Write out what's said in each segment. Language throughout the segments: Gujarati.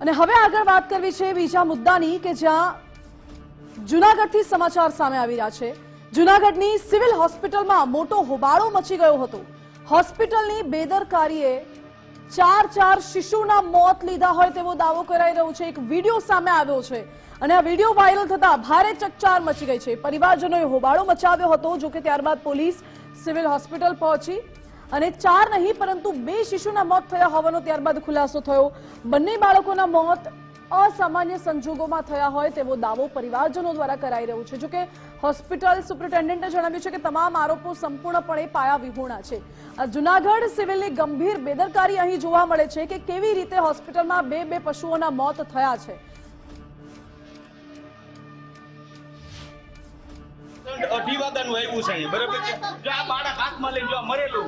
અને હવે આગળ વાત કરવી છે બીજા મુદ્દાની કે જ્યાં જુનાગઢથી સમાચાર સામે આવી રહ્યા છે. જુનાગઢની સિવિલ હોસ્પિટલમાં મોટો હોબાળો મચી ગયો હતો. હોસ્પિટલની બેદરકારીએ ચાર ચાર શિશુના મોત લીધા હોય તેવો દાવો કરાઈ રહ્યો છે. એક વીડિયો સામે આવ્યો છે. અને આ વીડિયો વાયરલ થતા ભારે ચકચાર મચી ગઈ છે. પરિવારજનોએ હોબાળો મચાવ્યો હતો જો કે ત્યારબાદ પોલીસ સિવિલ હોસ્પિટલ પહોંચી અને ચાર નહીં, પરંતુ બે શિશુના મોત થયા હોવાનો ત્યારબાદ ખુલાસો થયો. બંને બાળકોના મોત અસામાન્ય સંજોગોમાં થયા હોય તેવો દાવો પરિવારજનો દ્વારા કરાઈ રહ્યો છે. જોકે હોસ્પિટલ સુપ્રિન્ટેન્ડન્ટે જણાવ્યું છે કે તમામ આરોપો સંપૂર્ણપણે પાયા વિહોણા છે. જુનાગઢ સિવિલની ગંભીર બેદરકારી અહીં જોવા મળે છે કે કેવી રીતે હોસ્પિટલમાં બે બે પશુઓના મોત થયા છે. અઢી વાગ્યાનું આવ્યું છે બરાબર છે જો આ બાળક હાથમાં લઈને જો મરેલું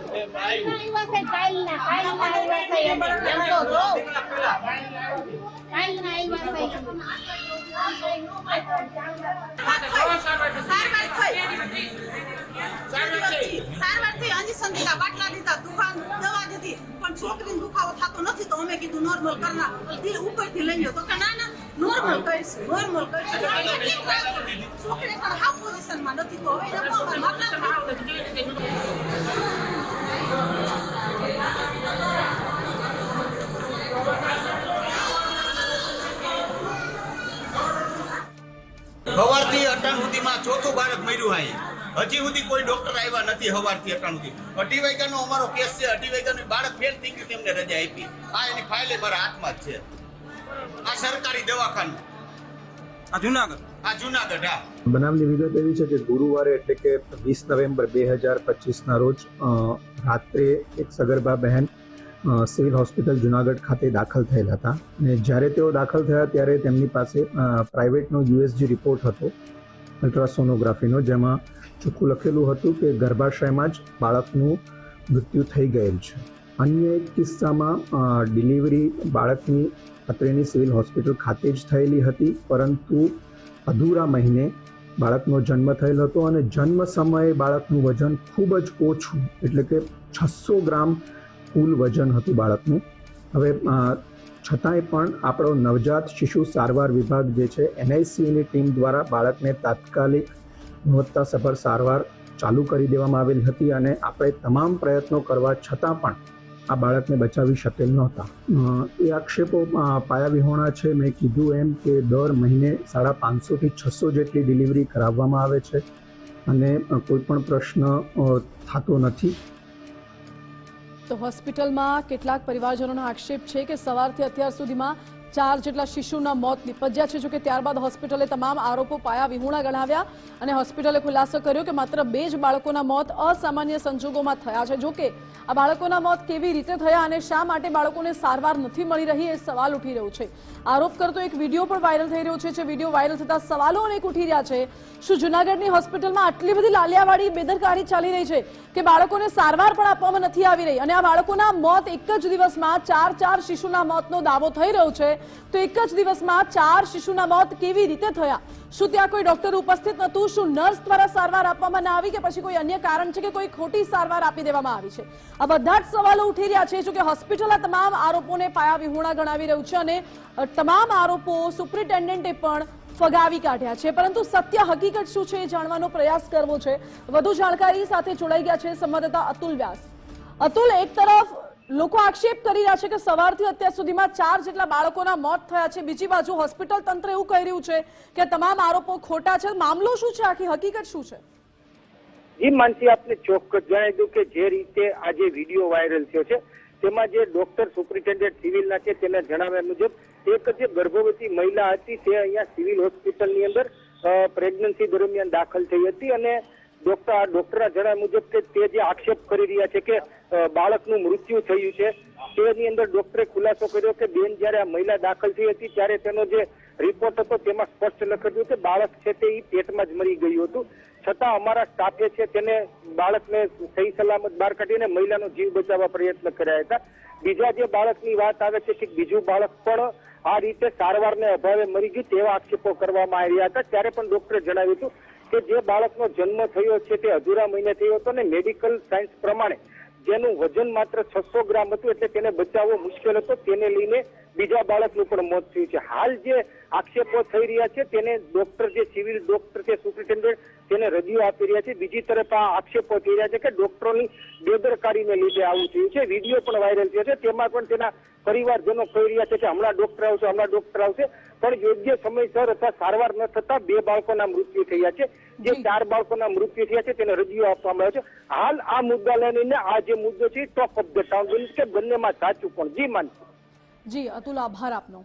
પણ છોકરીને દુખાવો થતો નથી તો અમે કીધું નોર્મલ કરના તે ઉપરથી લઈ લો તો ના ના નોર્મલ કરીશું નોર્મલ કરીશું છોકરી પણ હા પોઝિશનમાં નથી તો હવે કોણ સવારથી અટાણ સુધીમાં ચોથું બાળક મર્યું અહીં હજી સુધી કોઈ ડોક્ટર આવ્યા નથી સવારથી અટાણ સુધી. અઢી વાગ્યાનો અમારો કેસ છે. અઢી વાગ્યાનું બાળક ફેલ થઈ ગયું તેમને રજા આપી. આ એની ફાઇલ મારા હાથમાં જ છે. સરકારી દવાખાનું. આ જુનાગઢ? આ જુનાગઢ હા. બનાવની વિગત એવી છે કે ગુરુવારે એટલે કે વીસ નવેમ્બર બે હજાર પચીસના રોજ રાત્રે એક સગર્ભા બહેન સિવિલ હોસ્પિટલ જુનાગઢ ખાતે દાખલ થયેલ હતા. અને જ્યારે તેઓ દાખલ થયા ત્યારે તેમની પાસે પ્રાઇવેટનો યુએસજી રિપોર્ટ હતો અલ્ટ્રાસોનોગ્રાફીનો જેમાં ચોખ્ખું લખેલું હતું કે ગર્ભાશયમાં જ બાળકનું મૃત્યુ થઈ ગયેલ છે. અન્ય એક કિસ્સામાં ડિલિવરી બાળકની અત્રેની સિવિલ હોસ્પિટલ ખાતે જ થયેલી હતી, પરંતુ અધૂરા મહિને બાળકનો જન્મ થયેલ હતો અને જન્મ સમયે બાળકનું વજન ખૂબ જ ઓછું, એટલે કે છસો ગ્રામ કુલ વજન હતું બાળકનું. હવે છતાંય પણ આપણો નવજાત શિશુ સારવાર વિભાગ જે છે એનઆઈસીની ટીમ દ્વારા બાળકને તાત્કાલિક ગુણવત્તાસભર સારવાર ચાલુ કરી દેવામાં આવેલ હતી અને આપણે તમામ પ્રયત્નો કરવા છતાં પણ આ બાળકને બચાવી શકેલ નહોતા. એ આક્ષેપો પાયાવિહોણા પાયા વિહોણા છે. મેં કીધું એમ કે દર મહિને સાડા પાંચસોથી છસો જેટલી ડિલિવરી કરાવવામાં આવે છે અને કોઈ પણ પ્રશ્ન થતો નથી. તો હોસ્પિટલમાં કેટલાક પરિવારજનોનો આક્ષેપ છે કે સવારથી અત્યાર સુધીમાં ચાર જેટલા શિશુના મોત નિપજ્યા છે, જોકે ત્યારબાદ હોસ્પિટલે તમામ આરોપો પાયા વિહુણા ગણાવ્યા અને હોસ્પિટલે ખુલાસો કર્યો કે માત્ર બે જ બાળકોના મોત અસામાન્ય સંજોગોમાં થયા છે. જોકે આ બાળકોના મોત કેવી રીતે થયા અને શા માટે બાળકોને સારવાર નથી મળી રહી એ સવાલ ઉઠી રહ્યો છે. આરોપ કરતો એક વીડિયો પણ વાયરલ થઈ રહ્યો છે, જે વીડિયો વાયરલ થતા સવાલો અનેક ઉઠી રહ્યા છે. શું જૂનાગઢની હોસ્પિટલમાં આટલી બધી લાલિયાવાળી બેદરકારી ચાલી રહી છે કે બાળકોને સારવાર પણ આપવામાં નથી આવી રહી? અને આ બાળકોના મોત એક જ દિવસમાં ચાર ચાર શિશુના મોતનો દાવો થઈ રહ્યો છે. તો એક જ દિવસમાં ચાર શિશુના મોત કેવી રીતે થયા? શું ત્યાં કોઈ ડોક્ટર ઉપસ્થિત નહોતું? શું નર્સ દ્વારા સારવાર આપવામાં ના આવી કે પછી કોઈ અન્ય કારણ છે કે કોઈ ખોટી સારવાર આપી દેવામાં આવી છે? આ બધા જ સવાલો ઉઠી રહ્યા છે જો કે હોસ્પિટલ આ તમામ આરોપોને પાયા વિહોણા ગણાવી રહ્યું છે અને તમામ આરોપો સુપ્રિન્ટેન્ડન્ટે પણ ફગાવી કાઢ્યા છે. પરંતુ સત્ય હકીકત શું છે એ જાણવાનો પ્રયાસ કરવો છે? વધુ જાણકારી સાથે જોડાઈ ગયા છે સંવાદદાતા અતુલ વ્યાસ. અતુલ, એક તરફ લોકો આક્ષેપ કરી રહ્યા છે કે સવારથી અત્યાર સુધીમાં ચાર જેટલા બાળકોના મોત થયા છે. બીજી બાજુ હોસ્પિટલ તંત્ર એવું કહી રહ્યું છે કે તમામ આરોપો ખોટા છે. મામલો શું છે? આખી હકીકત શું છે? એ માનસી આપને ચોક્કસ જણાવી દઉં કે જે રીતે આજે વીડિયો વાયરલ થયો છે, તેમાં જે ડોક્ટર સુપ્રિન્ટેન્ડન્ટ સિવિલના છે તેના જણાવ્યા મુજબ, એક જે ગર્ભવતી મહિલા હતી, તે અહીંયા સિવિલ હોસ્પિટલની અંદર પ્રેગ્નન્સી દરમિયાન દાખલ થઈ હતી અને ડોક્ટર ડોક્ટરના જણાવ્યા મુજબ કે તે જે આક્ષેપ કરી રહ્યા છે કે બાળકનું મૃત્યુ થયું છે, તેની અંદર ડોક્ટરે ખુલાસો કર્યો કે બેન જ્યારે આ મહિલા દાખલ થઈ હતી, ત્યારે તેનો જે રિપોર્ટ હતો તેમાં સ્પષ્ટ લખેલું કે બાળક છે તે પેટમાં જ મરી ગયું હતું. છતાં અમારા સ્ટાફે છે તેને બાળકને સહી સલામત બહાર કાઢીને મહિલાનો જીવ બચાવવા પ્રયત્ન કર્યા હતા. બીજા જે બાળકની વાત આવે છે કે બીજું બાળક પણ આ રીતે સારવારને અભાવે મરી ગયું તેવા આક્ષેપો કરવામાં આવ્યા હતા. ત્યારે પણ ડોક્ટરે જણાવ્યું હતું કે જે બાળકનો જન્મ થયો છે તે અધૂરા મહિને થયો હતો ને મેડિકલ સાયન્સ પ્રમાણે જેનું વજન માત્ર છસો ગ્રામ હતું એટલે તેને બચાવવો મુશ્કેલ હતો. તેને લઈને બીજા બાળકનું પણ મોત થયું છે. હાલ જે આક્ષેપો થઈ રહ્યા છે તેને ડોક્ટર જે સિવિલ ડોક્ટર છે સુપ્રિન્ટેન્ડન્ટ તેને રજૂ આપી રહ્યા છે. બીજી તરફ આ આક્ષેપો થઈ રહ્યા છે કે ડોક્ટરોની બેદરકારીને લીધે આવું થયું છે. વીડિયો પણ વાયરલ થયો છે. તેમાં પણ તેના પરિવારજનો કહી રહ્યા છે કે હમણાં ડોક્ટર આવશે હમણાં ડોક્ટર આવશે. પણ યોગ્ય સમયસર અથવા સારવાર ન થતા બે બાળકોના મૃત્યુ થયા છે. જે ચાર બાળકોના મૃત્યુ થયા છે તેને રજીઓ આપવામાં આવ્યો છે. હાલ આ મુદ્દા લઈને આ જે મુદ્દો છે ટોપ ઓફ ધ ટાઉન કે બંનેમાં સાચું પણ જી માનશું જી અતુલ આભાર આપનો.